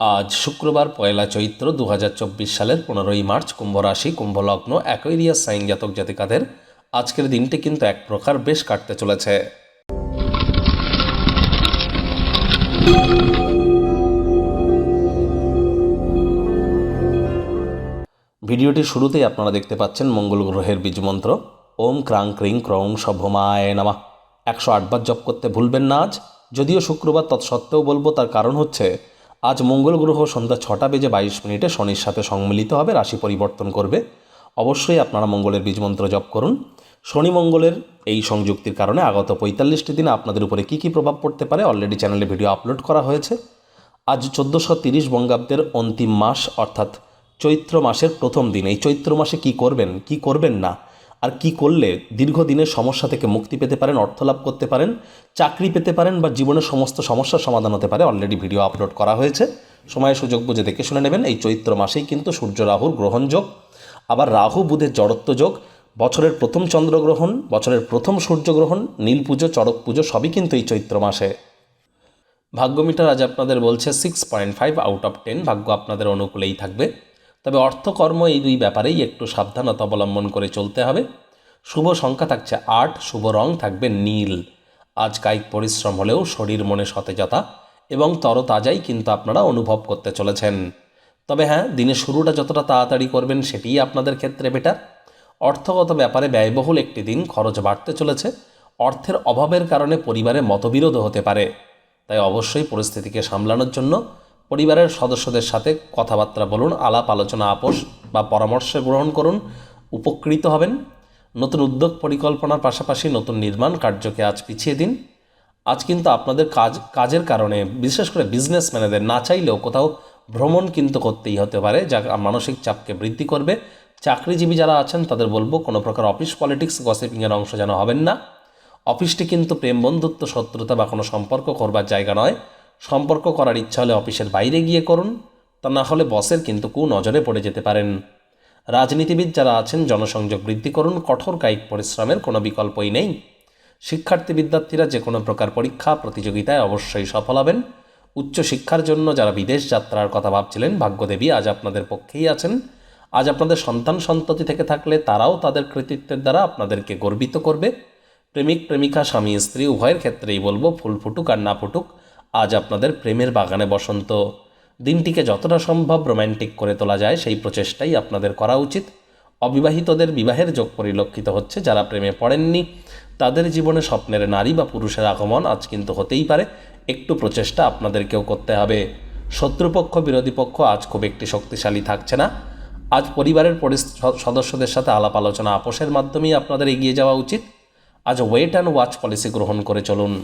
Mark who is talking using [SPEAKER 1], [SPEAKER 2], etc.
[SPEAKER 1] আজ শুক্রবার পয়লা চৈত্র দু হাজার চব্বিশ সালের পনেরোই মার্চ কুম্ভ রাশি কুম্ভ লগ্ন অ্যাকোয়ারিয়াস সাইন জাতক জাতিকাদের আজকের দিনটি কিন্তু এক প্রকার বেশ কাটতে চলেছে। ভিডিওটির শুরুতেই আপনারা দেখতে পাচ্ছেন মঙ্গল গ্রহের বীজমন্ত্র ওম ক্রাং ক্রিং ক্রং সভমায় নামা। একশো আটবার জপ করতে ভুলবেন না আজ। যদিও শুক্রবার তৎসত্ত্বেও বলব, তার কারণ হচ্ছে আজ মঙ্গল গ্রহ সন্ধ্যা ছটা বেজে বাইশ মিনিটে শনির সাথে সম্মিলিত হবে, রাশি পরিবর্তন করবে। অবশ্যই আপনারা মঙ্গলের বীজমন্ত্র জপ করুন। শনি মঙ্গলের এই সংযুক্তির কারণে আগত পঁয়তাল্লিশটি দিনে আপনাদের উপরে কী কী প্রভাব পড়তে পারে অলরেডি চ্যানেলে ভিডিও আপলোড করা হয়েছে। আজ চোদ্দোশো তিরিশ বঙ্গাব্দের অন্তিম মাস, অর্থাৎ চৈত্র মাসের প্রথম দিন। এই চৈত্র মাসে কি করবেন কি করবেন না? আর কি করলে দীর্ঘদিনের সমস্যা থেকে মুক্তি পেতে পারেন অর্থ লাভ করতে পারেন, চাকরি পেতে পারেন বা জীবনের সমস্ত সমস্যার সমাধান হতে পারে? অলরেডি ভিডিও আপলোড করা হয়েছে। সময় সুযোগ বুঝে দেখে শুনে নেবেন। এই চৈত্র মাসেই কিন্তু সূর্য রাহুর গ্রহণযোগ আবার রাহু বুধের জড়ত্ব যোগ, বছরের প্রথম চন্দ্রগ্রহণ বছরের প্রথম সূর্যগ্রহণ নীল পুজো, চড়ক পুজো সবই কিন্তু এই চৈত্র মাসে। ভাগ্যমিটার আজ আপনাদের বলছে six point five out of ten ভাগ্য আপনাদের অনুকূলেই থাকবে। তবে অর্থকর্ম এই দুই ব্যাপারেই একটু সাবধানতা অবলম্বন করে চলতে হবে। শুভ সংখ্যা থাকছে আট, শুভ রং থাকবে নীল। আজ কায়িক পরিশ্রম হলেও শরীর মনে সতেজতা এবং তরতাজাই কিন্তু আপনারা অনুভব করতে চলেছেন। তবে হ্যাঁ দিনের শুরুটা যতটা তাড়াতাড়ি করবেন সেটিই আপনাদের ক্ষেত্রে বেটার অর্থগত ব্যাপারে ব্যয়বহুল একটি দিন খরচ বাড়তে চলেছে। অর্থের অভাবের কারণে পরিবারে মতবিরোধ হতে পারে। তাই অবশ্যই পরিস্থিতিকে সামলানোর জন্য পরিবারের সদস্যদের সাথে কথাবার্তা বলুন, আলাপ আলোচনা, আপোষ বা পরামর্শ গ্রহণ করুন, উপকৃত হবেন। নতুন উদ্যোগ পরিকল্পনার পাশাপাশি নতুন নির্মাণ কার্যকে আজ পিছিয়ে দিন। আজ কিন্তু আপনাদের কাজ, কাজের কারণে, বিশেষ করে বিজনেসম্যানেদের না চাইলেও কোথাও ভ্রমণ কিন্তু করতেই হতে পারে, যা মানসিক চাপকে বৃদ্ধি করবে। চাকরিজীবী যারা আছেন, তাদের বলব, কোনো প্রকার অফিস পলিটিক্স গসিপিংয়ের অংশ যেন হবেন না। অফিসটি কিন্তু প্রেম, বন্ধুত্ব, শত্রুতা বা কোনো সম্পর্ক করবার জায়গা নয়। সম্পর্ক করার ইচ্ছা হলে অফিসের বাইরে গিয়ে করুন, তা না হলে বসের কিন্তু কু নজরে পড়ে যেতে পারেন। রাজনীতিবিদ যারা আছেন, জনসংযোগ বৃদ্ধি করুন, কঠোর কায়িক পরিশ্রমের কোনো বিকল্পই নেই। শিক্ষার্থী বিদ্যার্থীরা যে কোনো প্রকার পরীক্ষা, প্রতিযোগিতায় অবশ্যই সফল হবেন। উচ্চশিক্ষার জন্য যারা বিদেশ যাত্রার কথা ভাবছিলেন, ভাগ্যদেবী আজ আপনাদের পক্ষেই আছেন। আজ আপনাদের সন্তান সন্ততি থেকে থাকলে তারাও তাদের কৃতিত্বের দ্বারা আপনাদেরকে গর্বিত করবে। প্রেমিক, প্রেমিকা, স্বামী, স্ত্রী, উভয়ের ক্ষেত্রেই বলব, ফুল ফুটুক আর না ফুটুক আজ আপনাদের প্রেমের বাগানে বসন্ত। দিনটিকে যতটা সম্ভব রোম্যান্টিক করে তোলা যায়, সেই প্রচেষ্টাই আপনাদের করা উচিত। অবিবাহিতদের বিবাহের যোগ পরিলক্ষিত হচ্ছে যারা প্রেমে পড়েননি। তাদের জীবনে স্বপ্নের নারী বা পুরুষের আগমন আজ কিন্তু হতেই পারে। একটু প্রচেষ্টা আপনাদেরকেও করতে হবে। শত্রুপক্ষ, বিরোধী পক্ষ আজ খুব একটি শক্তিশালী থাকছে না। আজ পরিবারের সদস্যদের সাথে আলাপ আলোচনা, আপোষের মাধ্যমেই আপনাদের এগিয়ে যাওয়া উচিত। আজ ওয়েট অ্যান্ড ওয়াচ পলিসি গ্রহণ করে চলুন।